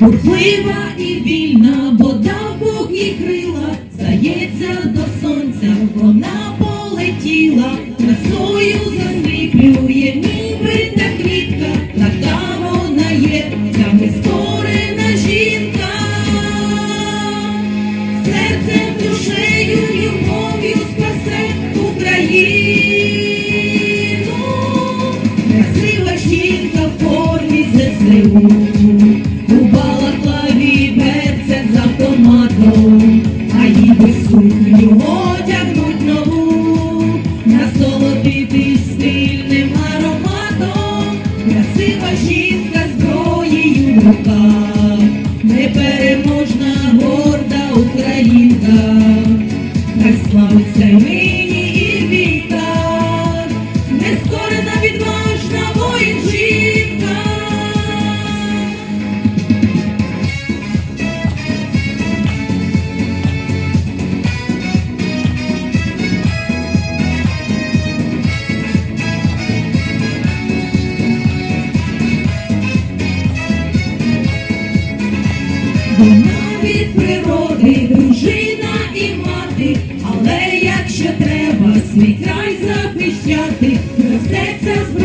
бурхлива і вільна, вода Бог їй крила, здається до сонця, вона полетіла, красою засліплює, ніби та квітка, така вона є, ця нескорена жінка, серцем, душею, любов'ю спасе Україну, красива жінка в формі ЗСУ, а їй би сукню Природи, дружина і мати, але якщо треба свій край захищати, ростеться з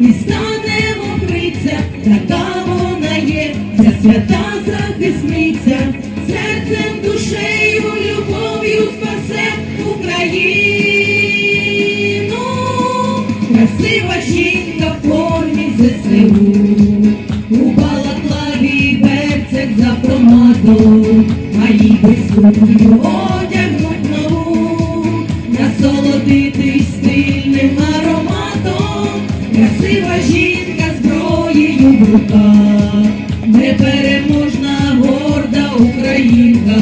і стане мокриця, така вона є, ця свята захисниця, серцем, душею, любов'ю спасе Україну, красива жінка в формі ЗСУ. Одягнуть нову, насолодитись стильним ароматом, красива жінка зброєю в руках, непереможна горда українка,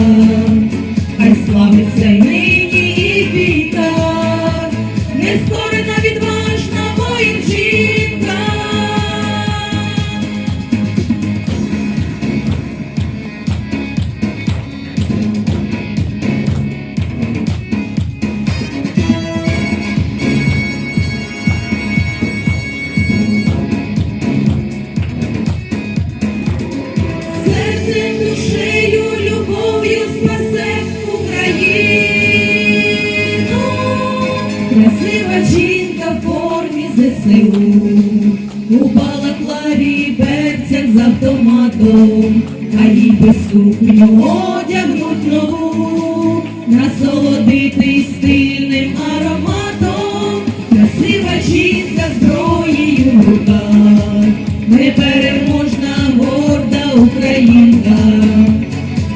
ЗСУ, у балаклаві берцях з автоматом, а їй би сукню одягнуть нову, насолодитись стильним ароматом, красива жінка зброєю в руках, непереможна горда українка,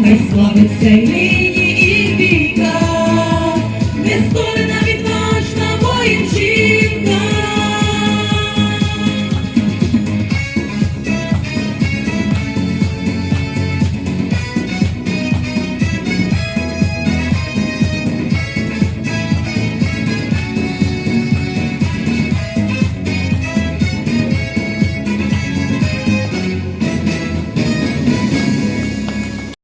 хай славиться